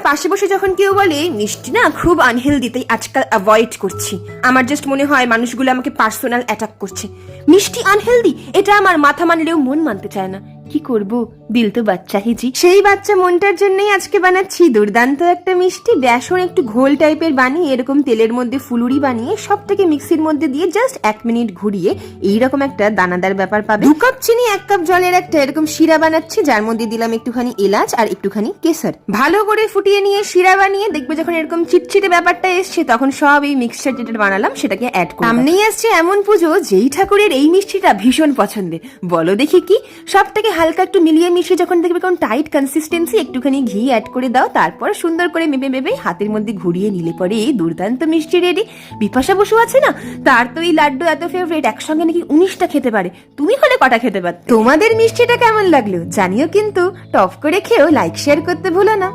আমার পাশে বসে যখন কেউ বলে, মিষ্টি না, খুব আনহেলদি তাই আজকাল অ্যাভয়েড করছি। আমার জাস্ট মনে হয় মানুষগুলো আমাকে পার্সোনাল অ্যাটাক করছে। মিষ্টি আনহেলদি এটা আমার মাথা মানলেও মন মানতে চায় না। কি করব? দিল তো বাচ্চা হিজি। সেই বাচ্চা মনটার জন্যই আজকে বানাচ্ছি দুর্দান্ত একটা মিষ্টি। বেসন একটু ঘোল টাইপের বানিয়ে, এরকম তেলের মধ্যে ফুলুরি বানিয়ে, সবটাকে মিক্সির মধ্যে দিয়ে জাস্ট এক মিনিট ঘুরিয়ে, এইরকম একটা দানাদার ব্যাপার পাবে। দু কাপ চিনি, এক কাপ জলের একটা এরকম শিরা বানাচ্ছি, যার মধ্যে দিলাম একটুখানি এলাচ আর একটুখানি কেসার ভালো করে ফুটিয়ে নিয়ে শিরা বানিয়ে দেখবে যখন এরকম চিটচিটে ব্যাপারটা এসছে, তখন সব এই মিক্সচার যেটা বানালাম, সেটাকে অ্যাড করে সামনেই আসছে এমন পুজো, যেই ঠাকুরের এই মিষ্টিটা ভীষণ পছন্দের। বলো দেখি কি? সবটাকে হালকা একটু মিলিয়ে মিশিয়ে যখন দেখবে কোন টাইট কনসিস্টেন্সি একটুখানি ঘি অ্যাড করে দাও, তারপর সুন্দর করে মেপে মেপে হাতের মধ্যে ঘুরিয়ে নিলে পরে এই দুর্দান্ত মিষ্টি রেডি। বিপাশা বসু আছে না? তার তো এই লাড্ডু এত ফেভারিট একসঙ্গে নাকি উনিশটা খেতে পারে। তুমি হলে কটা খেতে পারতে? তোমাদের মিষ্টিটা কেমন লাগল? জানিও কিন্তু। টপ করে খেয়েও লাইক শেয়ার করতে ভুলো না।